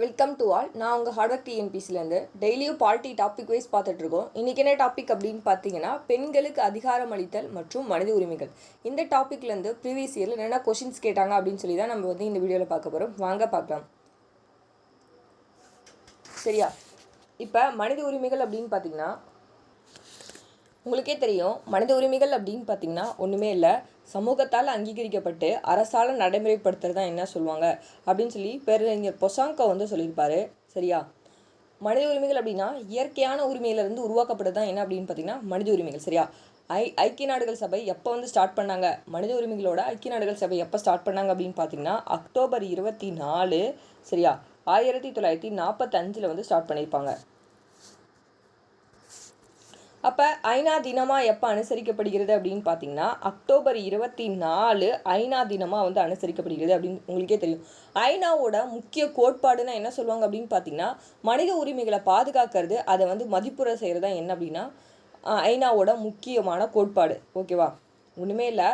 Welcome to all நான் உங்கள் hard work டிஎன்பிசிலேருந்து டெய்லியும் பார்ட்டி டாபிக் வைஸ் பார்த்துட்டு இருக்கோம். இன்றைக்கி என்ன டாபிக் அப்படின்னு பார்த்தீங்கன்னா பெண்களுக்கு அதிகாரம் அளித்தல் மற்றும் மனித உரிமைகள். இந்த டாப்பிக்லேருந்து ப்ரீவியஸ் இயரில் என்னென்ன கொஷின்ஸ் கேட்டாங்க அப்படின்னு சொல்லி தான் நம்ம வந்து இந்த வீடியோவில் பார்க்க போகிறோம் வாங்க பார்க்கலாம். சரியா? இப்போ மனித உரிமைகள் அப்படின்னு பார்த்தீங்கன்னா உங்களுக்கே தெரியும் மனித உரிமைகள் அப்படின்னு பார்த்தீங்கன்னா ஒன்றுமே இல்லை. சமூகத்தால் அங்கீகரிக்கப்பட்டு அரசால் நடைமுறைப்படுத்துறது தான் என்ன சொல்லுவாங்க? அப்படின்னு சொல்லி பேரறிஞர் பொசாங்கோ வந்து சொல்லியிருப்பாரு. சரியா? மனித உரிமைகள் அப்படின்னா இயற்கையான உரிமையிலிருந்து உருவாக்கப்படுறது தான் என்ன அப்படின்னு பார்த்தீங்கன்னா மனித உரிமைகள். சரியா? ஐ ஐக்கிய நாடுகள் சபை எப்போ வந்து ஸ்டார்ட் பண்ணாங்க? மனித உரிமைகளோட ஐக்கிய நாடுகள் சபை எப்போ ஸ்டார்ட் பண்ணாங்க அப்படின்னு பார்த்தீங்கன்னா அக்டோபர் இருபத்தி நாலு சரியா? ஆயிரத்தி தொள்ளாயிரத்தி நாற்பத்தஞ்சில் வந்து ஸ்டார்ட் பண்ணியிருப்பாங்க அப்போ ஐநா தினமாக எப்போ அனுசரிக்கப்படுகிறது அப்படின்னு பார்த்தீங்கன்னா அக்டோபர் இருபத்தி நாலு ஐநா தினமாக வந்து அனுசரிக்கப்படுகிறது அப்படின்னு உங்களுக்கே தெரியும். ஐநாவோட முக்கிய கோட்பாடுனா என்ன சொல்லுவாங்க அப்படின்னு பார்த்தீங்கன்னா மனித உரிமைகளை பாதுகாக்கிறது அதை வந்து மதிப்புரை செய்கிறது தான் என்ன அப்படின்னா ஐநாவோட முக்கியமான கோட்பாடு. ஓகேவா? ஒன்றுமே இல்லை.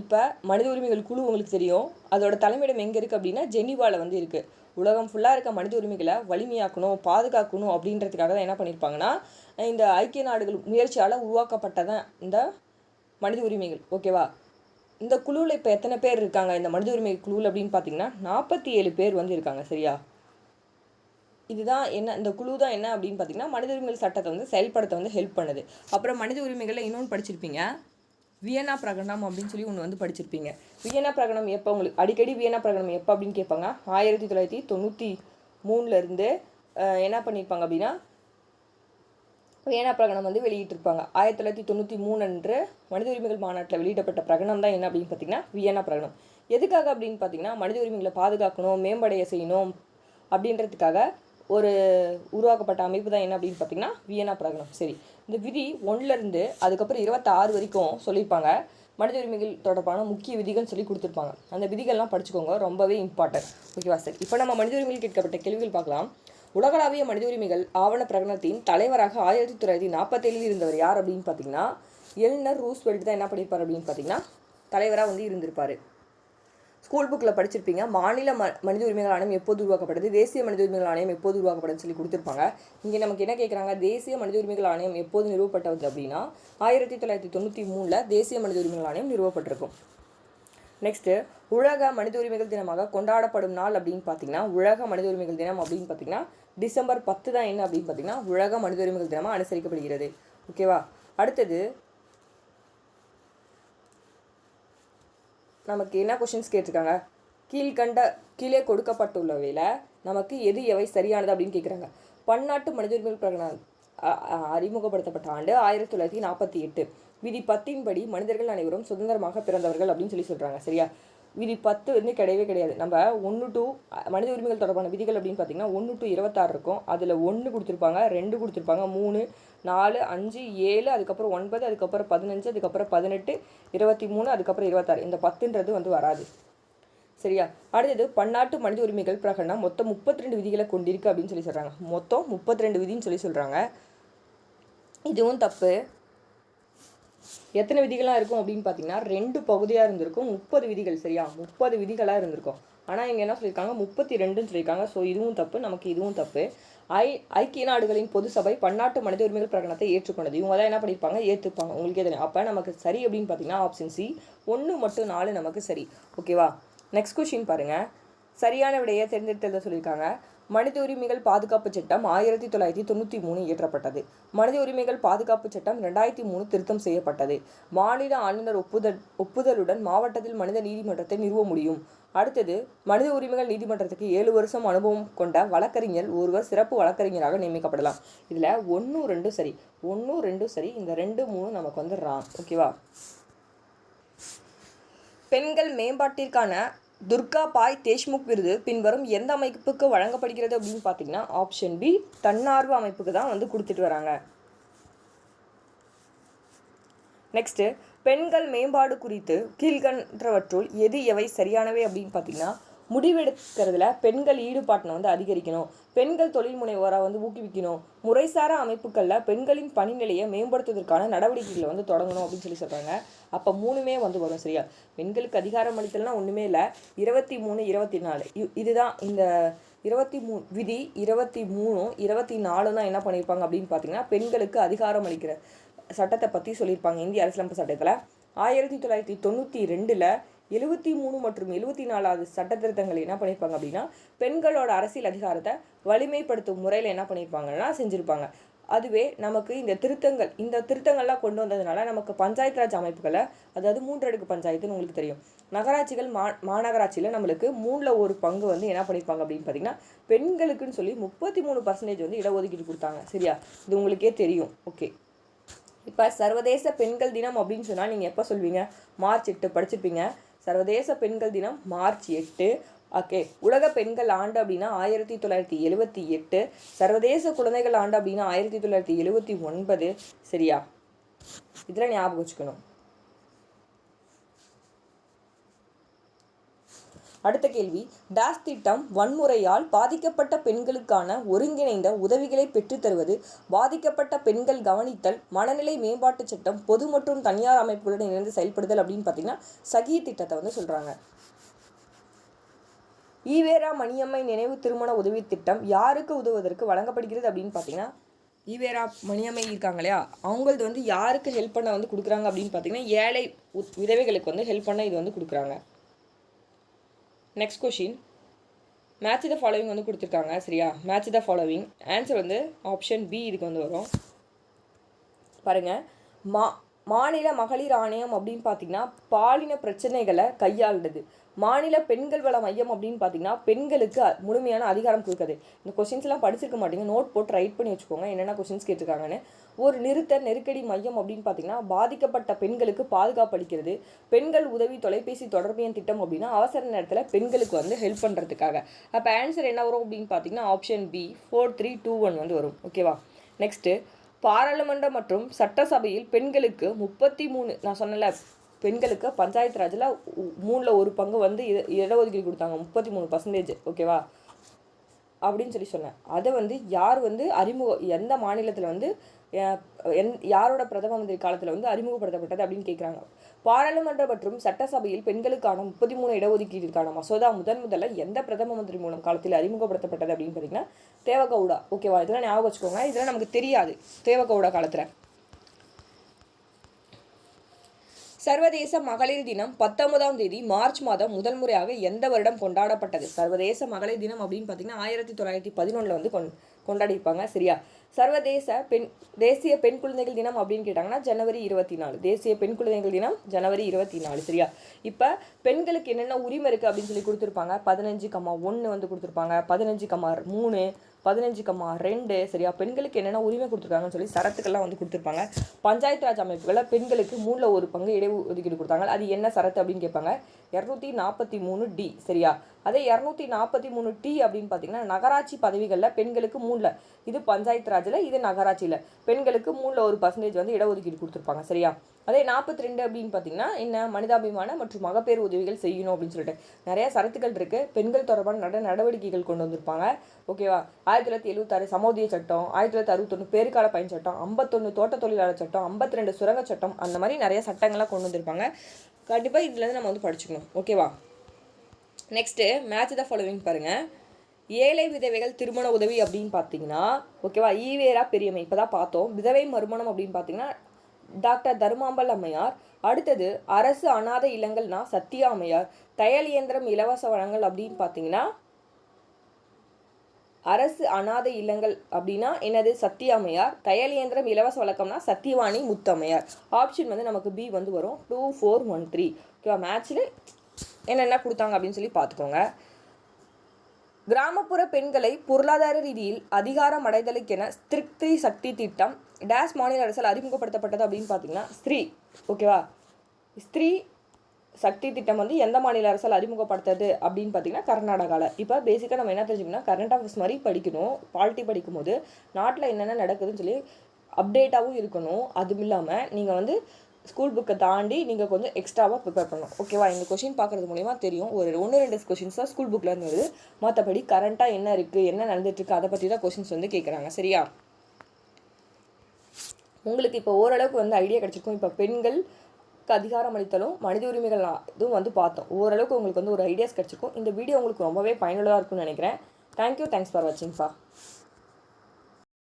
இப்போ மனித உரிமைகள் குழு உங்களுக்கு தெரியும். அதோட தலைமையிடம் எங்கே இருக்குது அப்படின்னா ஜெனிவாவில் வந்து இருக்குது உலகம் ஃபுல்லாக இருக்க மனித உரிமைகளை வலிமையாக்கணும் பாதுகாக்கணும் அப்படின்றதுக்காக தான் என்ன பண்ணியிருப்பாங்கன்னா இந்த ஐக்கிய நாடுகள் முயற்சியால் உருவாக்கப்பட்டதான் இந்த மனித உரிமைகள். ஓகேவா இந்த குழுவில் இப்போ எத்தனை பேர் இருக்காங்க? இந்த மனித உரிமை குழுவில் அப்படின்னு பார்த்தீங்கன்னா நாற்பத்தி ஏழு பேர் வந்து இருக்காங்க. சரியா? இதுதான் என்ன இந்த குழு தான் என்ன அப்படின்னு பார்த்தீங்கன்னா மனித உரிமைகள் சட்டத்தை வந்து செயல்படுத்த வந்து ஹெல்ப் பண்ணுது. அப்புறம் மனித உரிமைகளில் இன்னொன்று படிச்சிருப்பீங்க. வியன்னா பிரகடனம் அப்படின்னு சொல்லி ஒன்று வந்து படிச்சிருப்பீங்க. வியனா பிரகடனம் எப்போ உங்களுக்கு அடிக்கடி வியன்னா பிரகடனம் எப்போ அப்படின்னு கேட்பாங்க? ஆயிரத்தி தொள்ளாயிரத்தி தொண்ணூற்றி மூணுலேருந்து என்ன பண்ணியிருப்பாங்க அப்படின்னா வியனா பிரகடனம் வந்து வெளியிட்டிருப்பாங்க. ஆயிரத்தி தொள்ளாயிரத்தி தொண்ணூற்றி மூணு அன்று மனித உரிமைகள் மாநாட்டில் வெளியிடப்பட்ட பிரகடனம் தான் என்ன அப்படின்னு பார்த்தீங்கன்னா வியன்னா பிரகடனம் எதுக்காக அப்படின்னு பார்த்தீங்கன்னா மனித உரிமைகளை பாதுகாக்கணும் மேம்படைய செய்யணும் அப்படின்றதுக்காக ஒரு உருவாக்கப்பட்ட அமைப்பு தான் என்ன அப்படின்னு பார்த்தீங்கன்னா வியனா பிரகடனம் சரி இந்த விதி ஒன்றுலேருந்து அதுக்கப்புறம் இருபத்தாறு வரைக்கும் சொல்லியிருப்பாங்க. மனித உரிமைகள் தொடர்பான முக்கிய விதிகள் சொல்லி கொடுத்துருப்பாங்க. அந்த விதிகள்லாம் படிச்சுக்கோங்க ரொம்பவே இம்பார்ட்டன்ட் ஓகேவா சார் இப்போ நம்ம மனித உரிமைகள் கேட்கப்பட்ட கேள்விகள் பார்க்கலாம். உலகளாவிய மனித உரிமைகள் ஆவண பிரகடனத்தின் தலைவராக ஆயிரத்தி தொள்ளாயிரத்தி நாற்பத்தேழில் இருந்தவர் யார் அப்படின்னு பார்த்தீங்கன்னா எல்னர் ரூஸ்வெல்ட் தான் என்ன பண்ணியிருப்பார் அப்படின்னு பார்த்தீங்கன்னா தலைவராக வந்து இருந்திருப்பார். ஸ்கூல் புக்கில் படிச்சிருப்பீங்க. மாநில ம மனித உரிமைகள் ஆணையம் எப்போது உருவாக்கப்படுது? தேசிய மனித உரிமைகள் ஆணையம் எப்போது உருவாக்கப்படுதுன்னு சொல்லி கொடுத்துருப்பாங்க. இங்கே நமக்கு என்ன கேட்குறாங்க? தேசிய மனித உரிமைகள் ஆணையம் எப்போது நிறுவப்பட்டது அப்படின்னா ஆயிரத்தி தொள்ளாயிரத்தி தொண்ணூற்றி மூணில் தேசிய மனித உரிமைகள் ஆணையம் நிறுவப்பட்டிருக்கும். நெக்ஸ்ட்டு உலக மனித உரிமைகள் தினமாக கொண்டாடப்படும் நாள் அப்படின்னு பார்த்தீங்கன்னா உலக மனித உரிமைகள் தினம் அப்படின்னு பார்த்தீங்கன்னா டிசம்பர் பத்து தான் என்ன அப்படின்னு பார்த்தீங்கன்னா உலக மனித உரிமைகள் தினமாக அனுசரிக்கப்படுகிறது. ஓகேவா அடுத்தது நமக்கு என்ன கொஷின்ஸ் கேட்டிருக்காங்க? கீழ்கண்ட கீழே கொடுக்கப்பட்டுள்ளவையில் நமக்கு எது எவை சரியானது அப்படின்னு கேட்குறாங்க. பன்னாட்டு மனித உரிமைகள் பிரகடனம் அறிமுகப்படுத்தப்பட்ட ஆண்டு ஆயிரத்தி தொள்ளாயிரத்தி நாற்பத்தி எட்டு. விதி பத்தின்படி மனிதர்கள் அனைவரும் சுதந்திரமாக பிறந்தவர்கள் அப்படின்னு சொல்லி சொல்கிறாங்க சரியா? விதி பத்து வந்து கிடையவே கிடையாது. நம்ம ஒன்று டு மனித உரிமைகள் தொடர்பான விதிகள் அப்படின்னு பார்த்தீங்கன்னா ஒன்று டு இருபத்தாறு இருக்கும். அதில் ஒன்று கொடுத்துருப்பாங்க ரெண்டு கொடுத்துருப்பாங்க மூணு நாலு அஞ்சு ஏழு அதுக்கப்புறம் ஒன்பது அதுக்கப்புறம் பதினஞ்சு அதுக்கப்புறம் பதினெட்டு இருபத்தி மூணு அதுக்கப்புறம் இருபத்தாறு. இந்த பத்துன்றது வந்து வராது. சரியா? அடுத்தது பன்னாட்டு மனித உரிமைகள் பிரகடனம். மொத்தம் முப்பத்தி ரெண்டு விதிகளை கொண்டிருக்கு அப்படின்னு சொல்லி சொல்கிறாங்க மொத்தம் முப்பத்தி ரெண்டு விதின்னு சொல்லி சொல்கிறாங்க இதுவும் தப்பு. எத்தனை விதிகளாக இருக்கும் அப்படின்னு பார்த்தீங்கன்னா ரெண்டு பகுதியாக இருந்திருக்கும். முப்பது விதிகள் சரியா? முப்பது விதிகளாக இருந்திருக்கும். ஆனால் இங்கே என்ன சொல்லியிருக்காங்க? முப்பத்தி ரெண்டுன்னு சொல்லியிருக்காங்க. ஸோ இதுவும் தப்பு நமக்கு இதுவும் தப்பு. ஐ ஐக்கிய நாடுகளின் பொது சபை பன்னாட்டு மனித உரிமைகள் பிரகடனத்தை ஏற்றுக்கொண்டது. இவங்க தான் என்ன பண்ணியிருப்பாங்க? ஏற்றுப்பாங்க உங்களுக்கு தெரியும் அப்போ நமக்கு சரி அப்படின்னு பார்த்தீங்கன்னா ஆப்ஷன் சி ஒன்று மட்டும் நாலு நமக்கு சரி. ஓகேவா நெக்ஸ்ட் கொஷின் பாருங்கள் சரியான விடையை தேர்ந்தெடுத்ததை சொல்லியிருக்காங்க. மனித உரிமைகள் பாதுகாப்பு சட்டம் ஆயிரத்தி தொள்ளாயிரத்தி தொண்ணூற்றி மூணு இயற்றப்பட்டது. மனித உரிமைகள் பாதுகாப்பு சட்டம் ரெண்டாயிரத்தி மூணு திருத்தம் செய்யப்பட்டது. மாநில ஆளுநர் ஒப்புதல் ஒப்புதலுடன் மாவட்டத்தில் மனித நீதிமன்றத்தை நிறுவ முடியும். அடுத்தது மனித உரிமைகள் நீதிமன்றத்துக்கு ஏழு வருஷம் அனுபவம் கொண்ட வழக்கறிஞர் ஒருவர் சிறப்பு வழக்கறிஞராக நியமிக்கப்படலாம். இதில் ஒன்று ரெண்டும் சரி. ஒன்று ரெண்டும் சரி. இந்த ரெண்டு மூணு நமக்கு வந்து ஓகேவா? பெண்கள் மேம்பாட்டிற்கான துர்கா பாய் தேஷ்முக் விருது பின்வரும் எந்த அமைப்புக்கு வழங்கப்படுகிறது அப்படின்னு பார்த்தீங்கன்னா ஆப்ஷன் பி தன்னார்வ அமைப்புக்கு தான் வந்து கொடுத்துட்டு வராங்க. நெக்ஸ்ட்டு பெண்கள் மேம்பாடு குறித்து கீழ்கன்றவற்றுள் எது எவை சரியானவை அப்படின்னு பார்த்தீங்கன்னா முடிவெடுக்கிறதுல பெண்கள் ஈடுபாட்டினை வந்து அதிகரிக்கணும். பெண்கள் தொழில் முனைவோராக வந்து ஊக்குவிக்கணும். முறைசாரா அமைப்புகளில் பெண்களின் பணிநிலையை மேம்படுத்துவதற்கான நடவடிக்கைகளை வந்து தொடங்கணும் அப்படின்னு சொல்லி சொல்கிறாங்க அப்போ மூணுமே வந்து வரும் சரியா? பெண்களுக்கு அதிகாரம் அளித்தல்னா ஒன்றுமே இல்லை. இருபத்தி மூணு இருபத்தி நாலு. இதுதான் இந்த இருபத்தி மூணு விதி இருபத்தி மூணும் இருபத்தி நாலும் தான் என்ன பண்ணியிருப்பாங்க அப்படின்னு பார்த்தீங்கன்னா பெண்களுக்கு அதிகாரம் அளிக்கிற சட்டத்தை பற்றி சொல்லியிருப்பாங்க. இந்திய அரசியலமைப்பு சட்டத்தில் ஆயிரத்தி தொள்ளாயிரத்தி தொண்ணூற்றி ரெண்டில் எழுபத்தி மூணு மற்றும் எழுபத்தி நாலாவது சட்ட திருத்தங்கள் என்ன பண்ணியிருப்பாங்க அப்படின்னா பெண்களோட அரசியல் அதிகாரத்தை வலிமைப்படுத்தும் முறையில் என்ன பண்ணியிருப்பாங்கன்னா செஞ்சுருப்பாங்க. அதுவே நமக்கு இந்த திருத்தங்கள் இந்த திருத்தங்கள்லாம் கொண்டு வந்ததுனால நமக்கு பஞ்சாயத்து ராஜ் அமைப்புகளை அதாவது மூன்றடுக்கு பஞ்சாயத்துன்னு உங்களுக்கு தெரியும். நகராட்சிகள் மா மாநகராட்சியில் நம்மளுக்கு மூணில் ஒரு பங்கு வந்து என்ன பண்ணியிருப்பாங்க அப்படின்னு பார்த்தீங்கன்னா பெண்களுக்குன்னு சொல்லி முப்பத்தி மூணு பர்சன்டேஜ் வந்து இடஒதுக்கீடு கொடுத்தாங்க. சரியா? இது உங்களுக்கே தெரியும். ஓகே. இப்போ சர்வதேச பெண்கள் தினம் அப்படின்னு சொன்னால் நீங்கள் எப்போ சொல்வீங்க? மார்ச் எட்டு படிச்சிருப்பீங்க. சர்வதேச பெண்கள் தினம் மார்ச் எட்டு. ஓகே. உலக பெண்கள் ஆண்டு அப்படின்னா ஆயிரத்தி தொள்ளாயிரத்தி எழுவத்தி எட்டு. சர்வதேச குழந்தைகள் ஆண்டு அப்படின்னா ஆயிரத்தி தொள்ளாயிரத்தி எழுவத்தி ஒன்பது. சரியா? இதில் ஞாபகம் வச்சுக்கணும். அடுத்த கேள்வி. டாஸ் திட்டம் வன்முறையால் பாதிக்கப்பட்ட பெண்களுக்கான ஒருங்கிணைந்த உதவிகளை பெற்றுத்தருவது பாதிக்கப்பட்ட பெண்கள் கவனித்தல் மனநிலை மேம்பாட்டுச் சட்டம் பொது மற்றும் தனியார் அமைப்புகளுடன் இணைந்து செயல்படுதல் அப்படின்னு பார்த்தீங்கன்னா சகி திட்டத்தை வந்து சொல்கிறாங்க ஈவேரா மணியம்மை நினைவு திருமண உதவி திட்டம் யாருக்கு உதவுவதற்கு வழங்கப்படுகிறது அப்படின்னு பார்த்தீங்கன்னா ஈவேரா மணியம்மை இருக்காங்க இல்லையா? அவங்களது வந்து யாருக்கு ஹெல்ப் பண்ண வந்து கொடுக்குறாங்க அப்படின்னு பார்த்தீங்கன்னா ஏழை உத்- விதவைகளுக்கு வந்து ஹெல்ப் பண்ண இது வந்து கொடுக்குறாங்க. Next question match the following வந்து கொடுத்துருக்காங்க சரியா? மேட்ச் த ஃபாலோவிங் ஆன்சர் வந்து ஆப்ஷன் பி இதுக்கு வந்து வரும். பாருங்கள் மா மாநில மகளிர் ஆணையம் அப்படின்னு பார்த்தீங்கன்னா பாலின பிரச்சனைகளை கையாளுது. மாநில பெண்கள் வள மையம் அப்படின்னு பார்த்தீங்கன்னா பெண்களுக்கு அ- முழுமையான அதிகாரம் கொடுக்குது. இந்த கொஷின்ஸ்லாம் படிச்சிருக்க மாட்டீங்க. நோட் போட்டு ரைட் பண்ணி வச்சுக்கோங்க. என்னென்ன கொஷின்ஸ் கேட்டிருக்காங்கன்னு. ஒரு நிறுத்த நெருக்கடி மையம் அப்படின்னு பார்த்தீங்கன்னா பாதிக்கப்பட்ட பெண்களுக்கு பாதுகாப்பு அளிக்கிறது. பெண்கள் உதவி தொலைபேசி தொடர்பு எண் திட்டம் அப்படின்னா அவசர நேரத்தில் பெண்களுக்கு வந்து ஹெல்ப் பண்ணுறதுக்காக அப்போ ஆன்சர் என்ன வரும் அப்படின்னு பார்த்தீங்கன்னா option B four three two one வந்து வரும். ஓகேவா நெக்ஸ்ட்டு பாராளுமன்ற மற்றும் சட்டசபையில் பெண்களுக்கு முப்பத்தி மூணு நான் சொன்னல பெண்களுக்கு பஞ்சாயத்து ராஜில் மூணில் ஒரு பங்கு வந்து இட இடஒதுக்கீடு கொடுத்தாங்க முப்பத்தி மூணு பர்சன்டேஜ் ஓகேவா அப்படின்னு சொல்லி சொன்னேன். அதை வந்து யார் வந்து அறிமுக எந்த மாநிலத்தில் வந்து என் எந் யாரோட பிரதம மந்திரி காலத்தில் வந்து அறிமுகப்படுத்தப்பட்டது அப்படின்னு கேட்குறாங்க பாராளுமன்ற மற்றும் சட்டசபையில் பெண்களுக்கான முப்பத்தி மூணு இடஒதுக்கீட்டிற்கான மசோதா முதன் முதல்ல எந்த பிரதம மந்திரி மூலம் காலத்தில் அறிமுகப்படுத்தப்பட்டது அப்படின்னு பார்த்தீங்கன்னா தேவகவுடா. ஓகேவா இதெல்லாம் ஞாபகம் வச்சுக்கோங்க. இதெல்லாம் நமக்கு தெரியாது. தேவகவுடா காலத்தில். சர்வதேச மகளிர் தினம் பத்தொன்பதாம் தேதி மார்ச் மாதம் முதல் முறையாக எந்த வருடம் கொண்டாடப்பட்டது? சர்வதேச மகளிர் தினம் அப்படின்னு பார்த்தீங்கன்னா ஆயிரத்தி தொள்ளாயிரத்தி பதினொன்றில் வந்து கொண் கொண்டாடிப்பாங்க சரியா? சர்வதேச பெண் தேசிய பெண் குழந்தைகள் தினம் அப்படின்னு கேட்டாங்கன்னா ஜனவரி இருபத்தி நாலு தேசிய பெண் குழந்தைகள் தினம் ஜனவரி இருபத்தி நாலு சரியா? இப்போ பெண்களுக்கு என்னென்ன உரிமை இருக்குது அப்படின்னு சொல்லி கொடுத்துருப்பாங்க. பதினஞ்சு கம்மா ஒன்று வந்து கொடுத்துருப்பாங்க. பதினஞ்சு கம்மா மூணு பதினஞ்சு கம்மா ரெண்டு. சரியா? பெண்களுக்கு என்னென்ன உரிமை கொடுத்துருக்காங்கன்னு சொல்லி சரத்துக்கெல்லாம் வந்து கொடுத்துருப்பாங்க. பஞ்சாயத்து ராஜ் அமைப்புகளில் பெண்களுக்கு மூணில் ஒரு பங்கு இட ஒதுக்கீடு கொடுத்தாங்க. அது என்ன சரத்து அப்படின்னு கேட்பாங்க. இரநூத்தி நாற்பத்தி மூணு டி. சரியா? அதே இரநூத்தி நாற்பத்தி மூணு டி அப்படின்னு பார்த்தீங்கன்னா நகராட்சி பதவிகளில் பெண்களுக்கு மூணில். இது பஞ்சாயத்து ராஜில் இது நகராட்சியில். பெண்களுக்கு மூணில் ஒரு பர்சன்டேஜ் வந்து இடஒதுக்கீடு கொடுத்துருப்பாங்க. சரியா? அதே நாற்பத்தி ரெண்டு அப்படின்னு பார்த்தீங்கன்னா என்ன? மனிதாபிமான மற்றும் மகப்பேறு உதவிகள் செய்யணும் அப்படின்னு சொல்லிட்டு. நிறைய சரத்துக்கள் இருக்குது பெண்கள் தொடர்பான நட நடவடிக்கைகள் கொண்டு வந்திருப்பாங்க. ஓகேவா? ஆயிரத்தி தொள்ளாயிரத்தி எழுபத்தாறு சமோதிய சட்டம் ஆயிரத்தி தொள்ளாயிரத்தி அறுபத்தொன்று பேருக்கால பயன் சட்டம் ஐம்பத்தொன்று தோட்ட தொழிலாளர் சட்டம் ஐம்பத்தி ரெண்டு சுரங்க சட்டம் அந்த மாதிரி நிறைய சட்டங்கள்லாம் கொண்டு வந்திருப்பாங்க. கண்டிப்பாக இதுலேருந்து நம்ம வந்து படிச்சுக்கணும். ஓகேவா நெக்ஸ்ட்டு மேட்ச் த ஃபாலோவிங் பாருங்கள் ஏழை விதவைகள் திருமண உதவி அப்படின்னு பார்த்தீங்கன்னா ஓகேவா ஈவேரா பெரியம்மை இப்போ தான் பார்த்தோம். விதவை மறுமணம் அப்படின்னு பார்த்தீங்கன்னா டாக்டர் தர்மாம்பல் அம்மையார். அடுத்தது அரசு அனாதை இல்லங்கள்னா சத்யா அம்மையார். தையல் இயந்திரம் இலவச வழங்கல் அப்படின்னு பார்த்தீங்கன்னா அரசு அனாதை இல்லங்கள் அப்படின்னா என்னது? சத்தியாமையார் தையல் இலவச வழக்கம்னா சத்தியவாணி முத்தம்மையார் ஆப்ஷன் வந்து நமக்கு பி வந்து வரும். டூ ஃபோர் ஒன் த்ரீ ஓகேவா மேட்ச்சில் என்னென்ன கொடுத்தாங்க அப்படின்னு சொல்லி பார்த்துக்கோங்க. கிராமப்புற பெண்களை பொருளாதார ரீதியில் அதிகாரம் அடைதலுக்கென திருப்தி சக்தி திட்டம். டேஸ் மாநில அரசால் அறிமுகப்படுத்தப்பட்டது அப்படின்னு பார்த்தீங்கன்னா ஸ்திரீ. ஓகேவா ஸ்திரீ சக்தி திட்டம் வந்து எந்த மாநில அரசால் அறிமுகப்படுத்துறது அப்படின்னு பார்த்தீங்கன்னா கர்நாடகாவில் இப்போ பேசிக்காக நம்ம என்ன தெரிஞ்சுக்கணும் கரண்ட் அஃபேர்ஸ் மாதிரி படிக்கணும். பாலிட்டி படிக்கும்போது நாட்டில் என்னென்ன நடக்குதுன்னு சொல்லி அப்டேட்டாகவும் இருக்கணும். அதுவும் இல்லாமல் நீங்கள் வந்து ஸ்கூல் புக்கை தாண்டி நீங்கள் கொஞ்சம் எக்ஸ்ட்ராவாக ப்ரிப்பேர் பண்ணணும். ஓகேவா இந்த கொஷின் பார்க்குறது மூலிமா தெரியும். ஒரு ஒன்று ரெண்டு கொஷின்ஸ் தான் ஸ்கூல் புக்கில் இருந்து வருது. மற்றபடி கரண்ட்டாக என்ன இருக்குது என்ன நடந்துட்டுருக்கு அதை பற்றி தான் கொஷின்ஸ் வந்து கேட்குறாங்க சரியா? உங்களுக்கு இப்போ ஓரளவுக்கு வந்து ஐடியா கிடச்சிருக்கும். இப்போ பெண்கள் பெண்களுக்கு அதிகாரம் அளித்தலும் மனித உரிமைகள் இதுவும் வந்து பார்த்தோம். ஓரளவுக்கு உங்களுக்கு வந்து ஒரு ஐடியாஸ் கிடச்சிருக்கும். இந்த வீடியோ உங்களுக்கு ரொம்பவே பயனுள்ளதாக இருக்கும்னு நினைக்கிறேன். Thank you thanks for வாட்சிங்ப்பா